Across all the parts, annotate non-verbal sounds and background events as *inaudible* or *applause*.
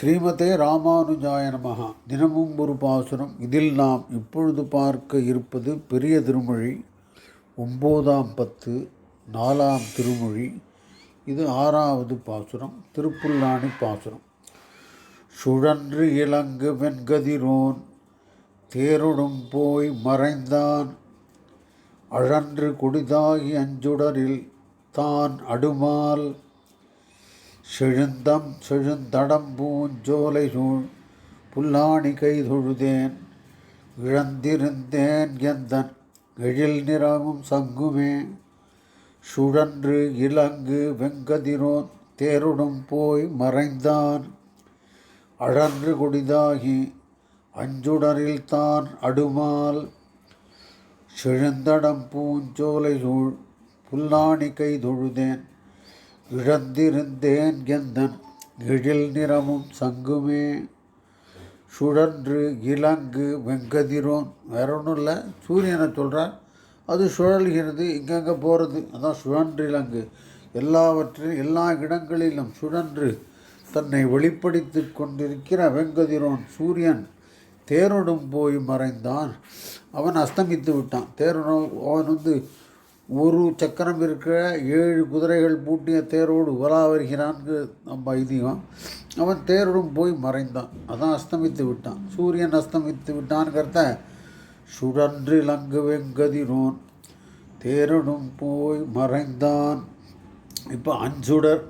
ஸ்ரீமதே ராமானுஜாய நமஹா. தினமும் ஒரு பாசுரம். இதில் நாம் இப்பொழுது பார்க்க இருப்பது பெரிய திருமொழி ஒம்போதாம் பத்து நாலாம் திருமொழி. இது ஆறாவது பாசுரம் திருப்புல்லாணி பாசுரம். சுழன்று இலங்கு வெண்கதிரோன் தேருடும் போய் மறைந்தான். அழன்று குடிதாகி அஞ்சுடரில் தான் அடுமால் செழுந்தம் செழுந்தடம்பூஞ்சோலை சூழ் புல்லாணி கைதொழுதேன் இழந்திருந்தேன் எந்தன் எழில் நிறமும் சங்குமே. சுழன்று இலங்கு வெங்கதிரோன் தேருடும் போய் மறைந்தான். அழன்று குடிதாகி அஞ்சுடரில் தான் அடுமால். செழுந்தடம் பூஞ்சோலை சூழ் புல்லாணி கைதொழுதேன் இழந்திருந்தேன் எந்தன் எழில் நிறமும் சங்குமே. சுழன்று இலங்கு வெங்கதிரோன். வேற ஒன்றும் இல்லை. சூரியனை சொல்கிறார் அது சுழல்கிறது இங்கங்கே போகிறது அதான் சுழன்று இலங்கு எல்லாவற்றிலும் எல்லா இடங்களிலும் சுழன்று தன்னை வெளிப்படுத்தி கொண்டிருக்கிற வெங்கதிரோன் சூரியன் தேரோடும் போய் மறைந்தான். அவன் அஸ்தமித்து விட்டான். தேரோடும் அவன் வந்து ஒரு சக்கரம் இருக்கிற ஏழு குதிரைகள் பூட்டிய தேரோடு உலா வருகிறான்னு நம்ம ஐதீகம் அவன் தேரோடும் போய் மறைந்தான். அதான் அஸ்தமித்து விட்டான். சூரியன் அஸ்தமித்து விட்டான்ங்கிறத சுடன்று லங்கு வெங்கதிரோன் தேரோடும் போய் மறைந்தான். இப்போ அஞ்சுடர்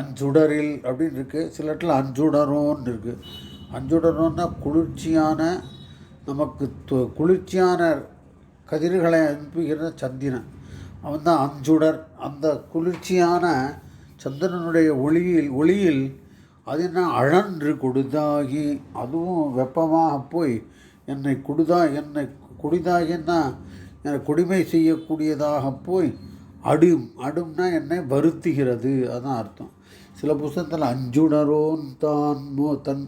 அஞ்சுடரில் அப்படின்னு இருக்குது சில இடத்துல அஞ்சுடரோன்னு இருக்குது அஞ்சுடரோன்னா குளிர்ச்சியான நமக்கு குளிர்ச்சியான கதிர்களை அனுப்புகிற சந்திரன். அவன் தான் அஞ்சுடர். அந்த குளிர்ச்சியான சந்திரனுடைய ஒளியில் ஒளியில் அது என்ன அழன்று கொடுதாகி அதுவும் வெப்பமாக போய் என்னை குடுதா என்னை குடிதாகின்னா என்னை குடிமை செய்யக்கூடியதாக போய் அடும் அடும்னா என்னை வருத்துகிறது. அதான் அர்த்தம். சில புஸ்தகத்தில் அஞ்சுடரோன் தான் மோ தன்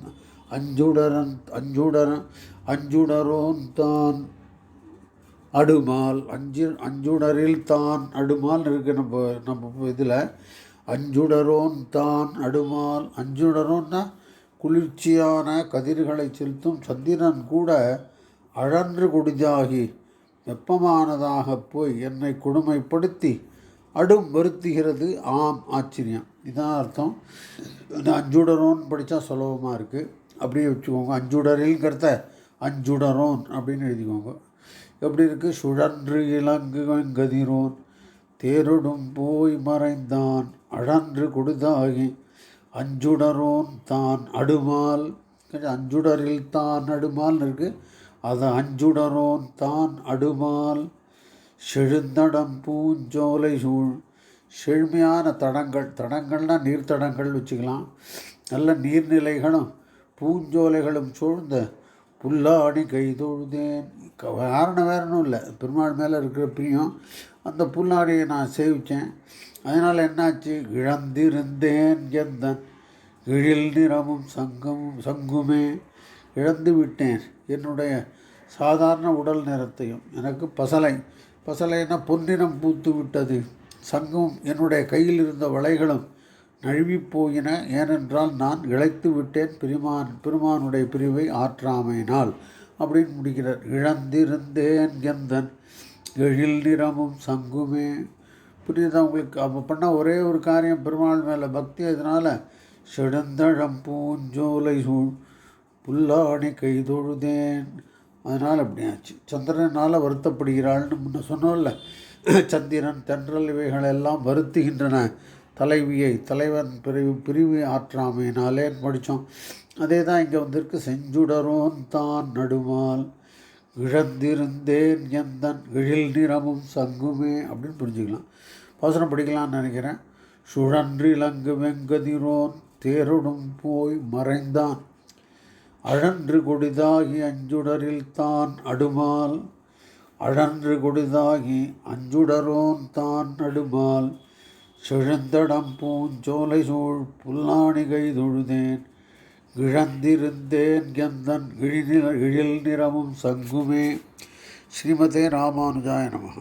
அஞ்சுடரன் அஞ்சுடரன் அஞ்சுடரோன் தான் அடுமால் அஞ்சு அஞ்சுடரில் தான் அடுமால் இருக்கு. நம்ம நம்ம இதில் அஞ்சுடரோன் தான் அடுமால். அஞ்சுடரோன்னா குளிர்ச்சியான கதிர்களை செலுத்தும் சந்திரன் கூட அழன்று குடிதாகி வெப்பமானதாக போய் என்னை கொடுமைப்படுத்தி அடும் வருத்துகிறது. ஆம் ஆச்சரியம். இதான் அர்த்தம். இந்த அஞ்சுடரோன் படித்தா சுலபமாக இருக்குது அப்படியே வச்சுக்கோங்க. அஞ்சுடரில்ங்கிறத அஞ்சுடரோன் அப்படின்னு எழுதிக்கோங்க. எப்படி இருக்குது சுழன்று இலங்கு வெங்கதிரோன் தேருடும் போய் மறைந்தான். அழன்று கொடுதாகி அஞ்சுடரோன் தான் அடுமால். அஞ்சுடரில் தான் அடுமால் இருக்குது அதை அஞ்சுடரோன் தான் அடுமால். செழுந்தடம் பூஞ்சோலை சூழ். செழுமையான தடங்கள் தடங்கள்னால் நீர்த்தடங்கள் வச்சுக்கலாம். நல்ல நீர்நிலைகளும் பூஞ்சோலைகளும் சூழ்ந்த புல்லாடி கைதொழுதேன் க- காரணம் வேற ஒன்றும் இல்லை. பெருமாள் மேலே இருக்கிற பிரியம் அந்த புல்லாடியை நான் சேவித்தேன் அதனால் என்னாச்சு? இழந்திருந்தேன் எந்தன். எழில் நிறமும் சங்கமும் சங்குமே இழந்து விட்டேன். என்னுடைய சாதாரண உடல் நிறத்தையும் எனக்கு பசலை பசலைன்னா பொன்னிறம் பூத்து விட்டது. சங்கும் என்னுடைய கையில் இருந்த வளைகளும் நழுவிப்போயின ஏனென்றால் நான் இழைத்து விட்டேன் பெருமான் பெருமானுடைய பிரிவை ஆற்றாமையினால் அப்படின்னு முடிக்கிறார். இழந்திருந்தேன் எந்தன் எழில் நிறமும் சங்குமே. புரியுதா உங்களுக்கு? அப்போ பண்ண ஒரே ஒரு காரியம் பெருமாள் மேலே பக்தி அதனால் செடுந்தழம் பூஞ்சோலை சூழ் புல்லாணி கைதொழுதேன் அதனால் அப்படியாச்சு சந்திரனால் வருத்தப்படுகிறாள்னு முன்ன சொன்னோம்ல. *clears throat* சந்திரன் தென்றல் இவைகள் எல்லாம் வருத்துகின்றன. தலைவியை தலைவன் பிரிவு பிரிவு ஆற்றாமையினாலே படித்தோம் அதே தான் இங்கே வந்திருக்கு. செஞ்சுடரோன் தான் நடுமால் இழந்திருந்தேன் எந்தன் எழில் நிறமும் சங்குமே அப்படின்னு புரிஞ்சுக்கலாம். பாசனம் படிக்கலாம்னு நினைக்கிறேன். சுழன்றிலங்கு வெங்கதிரோன் தேருடும் போய் மறைந்தான். அழன்று கொடிதாகி அஞ்சுடரில் தான் அடுமால் அழன்று கொடிதாகி அஞ்சுடரோன் தான் நடுமால் செழுந்தடம் பூஞ்சோலை சூழ் புல்லாணிகை தொழுதேன் இழந்திருந்தேன் எந்தன் இழிநில இழில் நிறமும் சங்குமே. ஸ்ரீமதே ராமானுஜாய நமः